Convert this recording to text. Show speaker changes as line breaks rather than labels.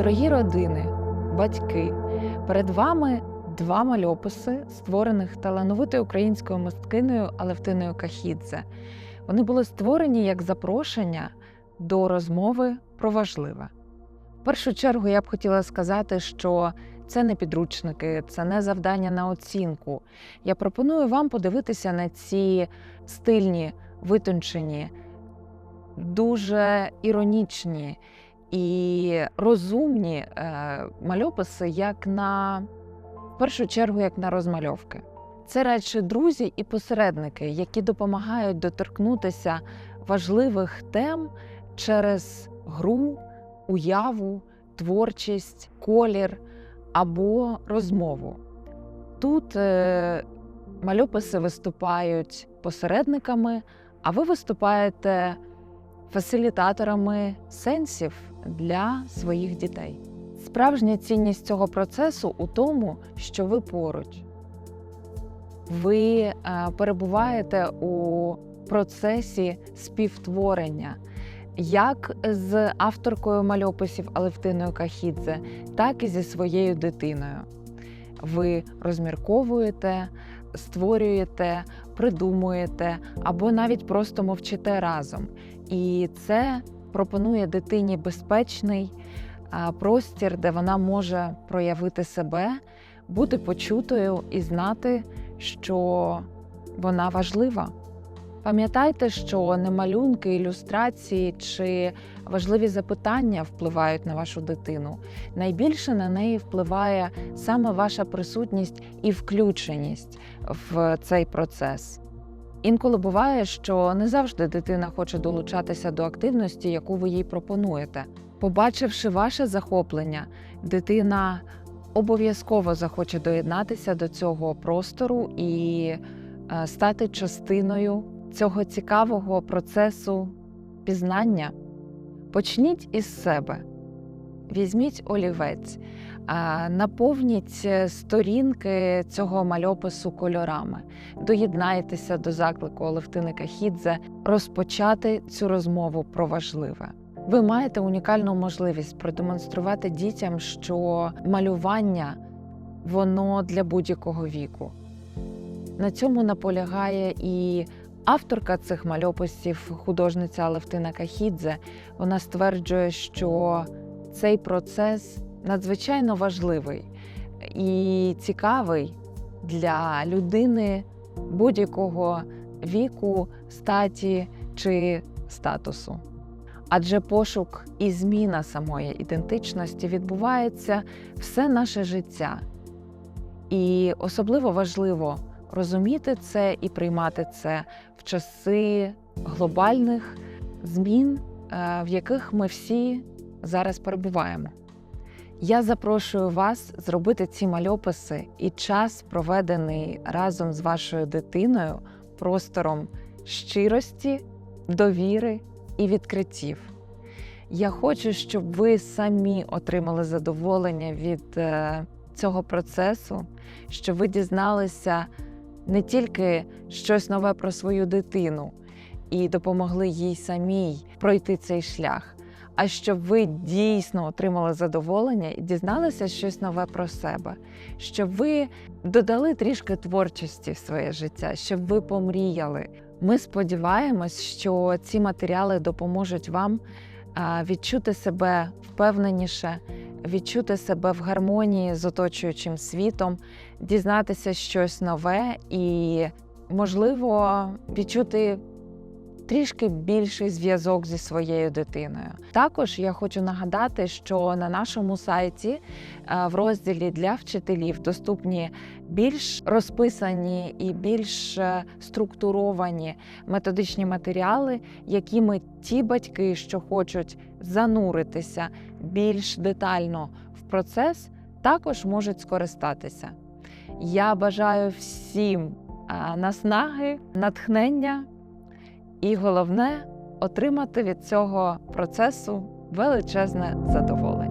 Дорогі родини, батьки, перед вами два мальописи, створених талановитою українською мисткинею Алевтиною Кахідзе. Вони були створені як запрошення до розмови про важливе. В першу чергу я б хотіла сказати, що це не підручники, це не завдання на оцінку. Я пропоную вам подивитися на ці стильні, витончені, дуже іронічні і розумні е, мальописи, як на в першу чергу, як на розмальовки. Це радше друзі і посередники, які допомагають доторкнутися важливих тем через гру, уяву, творчість, колір або розмову. Тут е, мальописи виступають посередниками, а ви виступаєте фасилітаторами сенсів для своїх дітей. Справжня цінність цього процесу у тому, що ви поруч. Ви е, перебуваєте у процесі співтворення як з авторкою мальописів Алевтиною Кахідзе, так і зі своєю дитиною. Ви розмірковуєте, створюєте, придумуєте або навіть просто мовчите разом. І це пропонує дитині безпечний простір, де вона може проявити себе, бути почутою і знати, що вона важлива. Пам'ятайте, що не малюнки, ілюстрації чи важливі запитання впливають на вашу дитину. Найбільше на неї впливає саме ваша присутність і включеність в цей процес. Інколи буває, що не завжди дитина хоче долучатися до активності, яку ви їй пропонуєте. Побачивши ваше захоплення, дитина обов'язково захоче доєднатися до цього простору і е, стати частиною цього цікавого процесу пізнання. Почніть із себе, візьміть олівець, наповніть сторінки цього мальопису кольорами, доєднайтеся до заклику Олевтини Кахідзе розпочати цю розмову про важливе. Ви маєте унікальну можливість продемонструвати дітям, що малювання воно для будь-якого віку. На цьому наполягає і авторка цих мальописів, художниця Алевтина Кахідзе. Вона стверджує, що цей процес надзвичайно важливий і цікавий для людини будь-якого віку, статі чи статусу. Адже пошук і зміна самої ідентичності відбувається все наше життя. І особливо важливо розуміти це і приймати це в часи глобальних змін, е, в яких ми всі зараз перебуваємо. Я запрошую вас зробити ці мальописи і час, проведений разом з вашою дитиною, простором щирості, довіри і відкриттів. Я хочу, щоб ви самі отримали задоволення від е, цього процесу, щоб ви дізналися не тільки щось нове про свою дитину і допомогли їй самій пройти цей шлях, а щоб ви дійсно отримали задоволення і дізналися щось нове про себе, щоб ви додали трішки творчості в своє життя, щоб ви помріяли. Ми сподіваємось, що ці матеріали допоможуть вам відчути себе впевненіше, відчути себе в гармонії з оточуючим світом, дізнатися щось нове і, можливо, відчути трішки більший зв'язок зі своєю дитиною. Також я хочу нагадати, що на нашому сайті е, в розділі для вчителів доступні більш розписані і більш е, структуровані методичні матеріали, якими ті батьки, що хочуть зануритися більш детально в процес, також можуть скористатися. Я бажаю всім е, наснаги, натхнення. І головне отримати від цього процесу величезне задоволення.